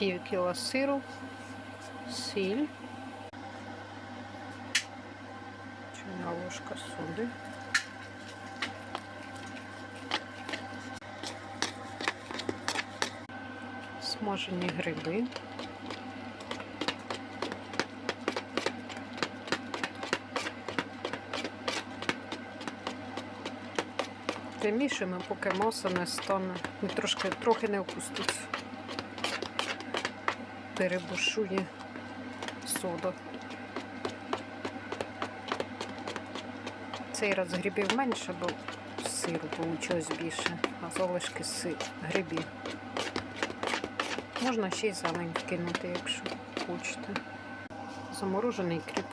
пів кіла сиру, сіль, чайна ложка соди. Смажені гриби. Вимішуємо, поки маса не стане. Трошки, трохи не опуститься. Перебушує соду. Цей раз грибів менше, бо сиру получилось більше, а залишки си грибів. Можна ще й зелень вкинути, якщо хочете. Заморожений кріп